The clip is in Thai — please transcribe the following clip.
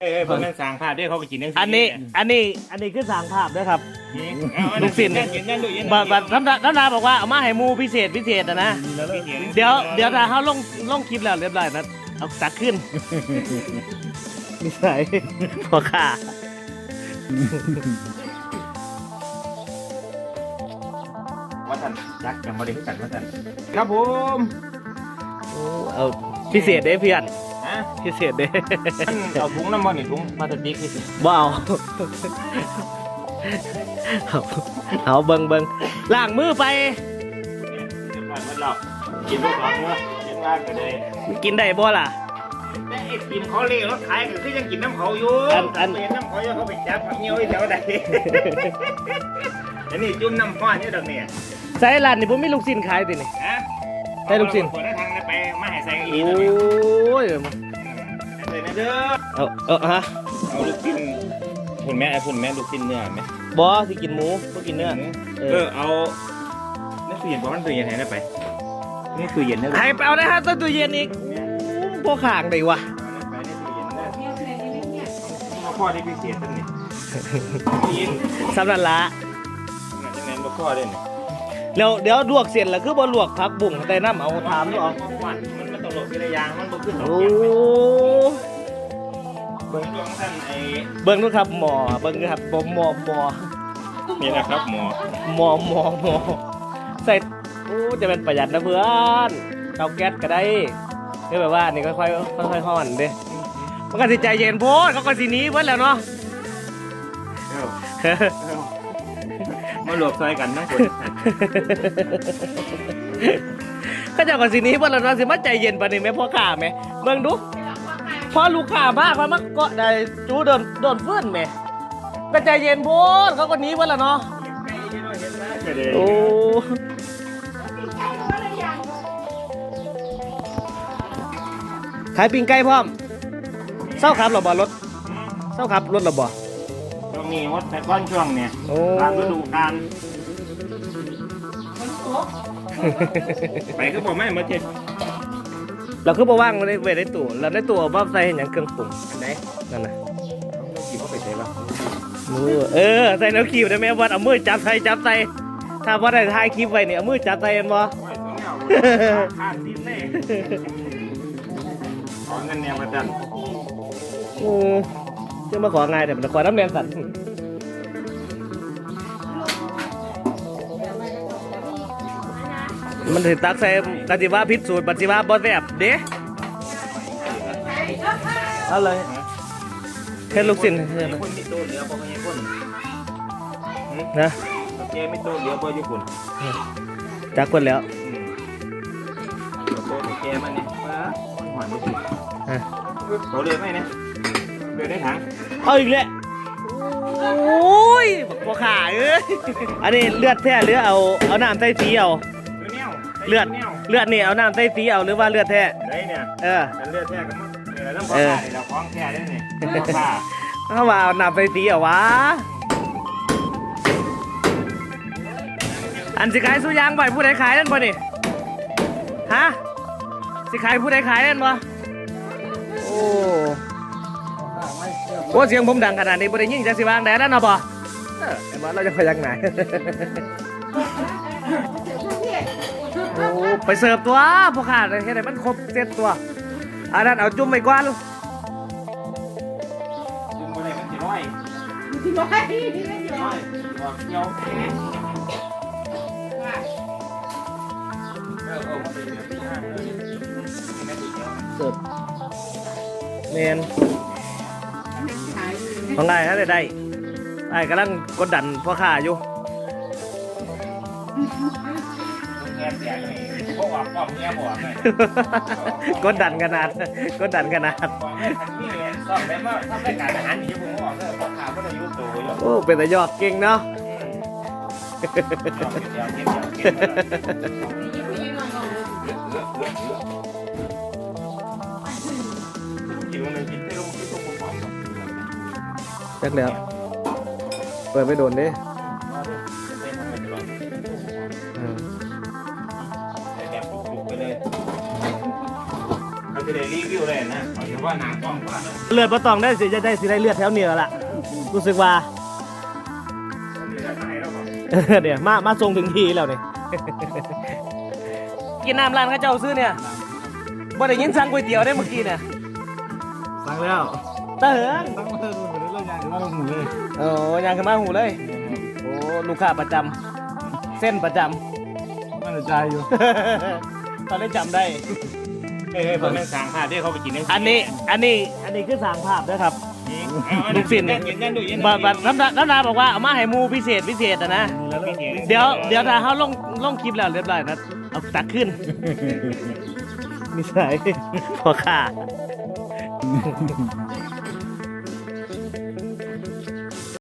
เอ้ยเพิ่นมันสร้างภาพด้วยเขาก็กินจังซี่อันนี้อันนี้อันนี้คือสร้างภาพด้วยครับเอาอันลูนั้นกศิษย์ กินนั่นดูกินบัดบัดน้ำตาน้ำตาบอกว่าเอามาให้หมูพิเศษพิเศษอะนะ เดี๋ยวเดี๋ยวถ้าเขาลงลงคลิปแล้วเรียบร้อยนะเอาตักขึ้นนิสัยพอค่ะว่าท่านจักจังบ่ได้คือกันว่าท่านครับผมโอ้เอาพิเศษเด้เพื่อน ฮะพิเศษเด้มันเอาถุงน้ำมันนี่ถุงพลาสติกนี่สิบ่เอาเอาเอาเบิ่งเบิ่งล้างมือไป เดี๋ยวก่อนมันหลอกกินพวกของเนาะกินมากก็ได้กินได้บ่ล่ะ แต่ไอ้กินเขาเล่รถขายก็คือยังกินน้ำเขาอยู่อันอันเปลี่ยนน้ำเขาอยู่เขาไปจับผักเงี้ยวไอ้แถวใดอันนี้จุ่มน้ำฟ้อนอยู่ดอกเนี่ยใส่ร้านนี่บ่มีลูกชิ้นขายตินี่ ฮะได้ลูกชิ้นเอาคนละทางเลยไปมาให้ใส่อีโอกแล้วเนี่ย้ ยใส่นะเด้อเอาเอาฮะเอาลูกชิ้นคุณแม่ไอ้คุณแม่ลูกชิ้นเนื้อไหมบ่สิกินหมูบ่กินเนื้อเออเออเอานี่ตู้เย็นบอกมันตู้เย็นไหนได้ไปนี่ตู้เย็นได้ให้ไปเอาได้ฮะต้นตู้เย็นอีกพวกข้างได้วะไปนี่ตู้เย็นได้มาพ่อได้พิเศษตั้งนี่ตู้เย็นสำนันละจังนั้นมาพ่อได้นี่แล้วเดี๋ยวลวกเสร็จแล้วคือบ่ลวกผักบุ้งแต่น้ำเอาถามดูเอา มันมันต้องหลบทีละอย่างมันบ่ขึ้นหรอกโอ้เบิ่งดวงท่านไอ้เบิ่งดูครับหมอเบิ่งดูครับบ่หมอหมอนี่นะครับหมอหมอหมอหมอใส่โอ้จะเป็นประหยัดนะเพื่อนเตาแก๊สก็ได้คือแบบว่านี่ค่อยๆค่อยๆห่อนเด้มันก็สิใจเย็นโพดเขาก็สิหนี้เพิ่นแหล้วเนาะ เอ้าเอ้ามาหลบซอยกันทั้งคน เขาเจ้าก็สิหนี้เพิ่นแหล้วเนาะสิมาใจเย็นปานนี้แม่พ่อค้าแม่เบิ่งดูพอลูกค้ามากมันมาเกาะได้จูโดนโดนฟื้นแม่ก็ใจเย็นโพดเขาก็หนีเพิ่นแหล้วเนาะโอ้ขายปิ้งไก่พร้อมเศร้าขับหรอบ่รถเศร้าขับรถหรอบ่ช่วงนี้วัดแต่ก้อนช่วงเนี่ยโอ้ตามฤดูกาล ไปก็บอกไม่มาเจ็ดเราคือบ่ว่างไว้ในไว้ในตู้เราในตู้เอามาใส่ให้หยังเครื่องปรุงไหนนั่นน่ะขี่เขาไปใส่ปะมือเออใส่แนวคีบได้ไหมวัดเอามือจับใส่จับใส่ถ้าบ่ได้ถ่ายคลิปไว้เนี่ยเอามือจับใส่เห็นบ่โอ้ยตัวเนี้ยเอาข้างดินเลยขอเงินแนวประจันโอ้จะมาของ่ายแต่มันขอน้ำแดงสั่น มันถือตักใส่กติว่าพิษสูตรปฏิว่าบ่แซ่บเด้เอาเลยแค่ลูกศิษย์มีคนมีโตเหลือบ่มีคนนะโอเคไม่โตเหลือบ่อยู่คุณจักคนแล้วโตโอเคมันเนี่ยป้าหวานไม่ถูกอะโตเลยไหมเนี่ยเดือดได้ถังเอาอีกแล้วโอ้ยบักบัวขาเอ้ยอันนี้เลือดแท้หรือเอาเอาน้ำใส่สีเอา เนื้อแนวเลือดเลือดนี่เอาน้ำใส่สีเอาหรือว่าเลือดแท้ได้เนี่ยเออกันเลือดแท้กันมั้งเออแล้วพอผ่าเนี่ยเราคล้องแท้ได้เนี่ยพอผ่าเข้ามาเอาน้ำใส่สีเอาวะอันสิขายสุยางไปผู้ใดขายนั่นบ่นี่ฮะสิขายผู้ใดขายนั่นบ่โอ้โอ้เสียงผมดังขนาดนี้บ่ได้ยิงจักสิวางแดดนั่นเนาะบ่เออเห็นบ่เราจะพยักหน้าโอ้ไปเสิร์ฟตัวพ่อขาดแค่ไหนมันครบเซตตัวอันนั้นเอาจุ่มไปก่อนจุ่มไปเลยมันจะร้อยที่ร้อยที่ไม่ยอร้อมยบอกเกี่ยวเออเออมาเป็นแบบที่ห้าเออนี่แม่ตีเกี่ยวเสิร์ฟเมนของไงฮะได้ได้ไอ้กำลังกดดันพ่อขาอยู่ แง่แตกเลยพวกว่าป้อมแง่บอกเลยกดดันขนาดกดดันขนาดบอกให้ทันนี่เลยสอบได้ว่าถ้าเป็นการอาหารที่ผมบอกเลยพ่อขาก็จะยุ่งตัวอยู่โอ้เป็นแต่ยอดเก่งเนาะเดี๋ยวเดี๋ยวเดี๋ยวเดี๋ยวเดี๋ยวกินมันกินไม่ลงกินตรงผมบอกจักแล้วเปิดไม่โดนเด้ จะได้รีวิวเลยนะขอโทฉพาะหนังกล้องว่าเลือดประตองได้สิจะได้สิได้เลือดแถวเหนือละรู้สึกว่าเนี่ยมามาส่งถึงทีแล้วเนี่ยกินน้ำร้านเข้าเจ้าซื้อเนี่ยบ่ได้ยินสั่งก๋วยเตี๋ยวได้เมื่อกี้เนี่ยสั่งแล้วตาเหิงสั่งมาเถอะดูเรื่องยางถึงว่าลงหมูเลยโอ้ยังขึ้นมาหูเลยโอ้ลูกค้าประจำเส้นประจมันใจอยู่ำตอนได้จำได้ เฮ้ยผมเป็นสั่งค่ะที่เขาไปกินอันนี้อันนี้อันนี้คือสางภาพนะครับ ลูกศิษย์เนี่ยกินนั่นดูยันบัดบัดน้ำน้ำนาบอกว่าเอามาให้หมูพิเศษพิเศษอะนะ เดี๋ยวเดี๋ยวถ้าเขาลงลงคลิปแล้วเรียบร้อยนะเอาตักขึ้น มีสายพอขา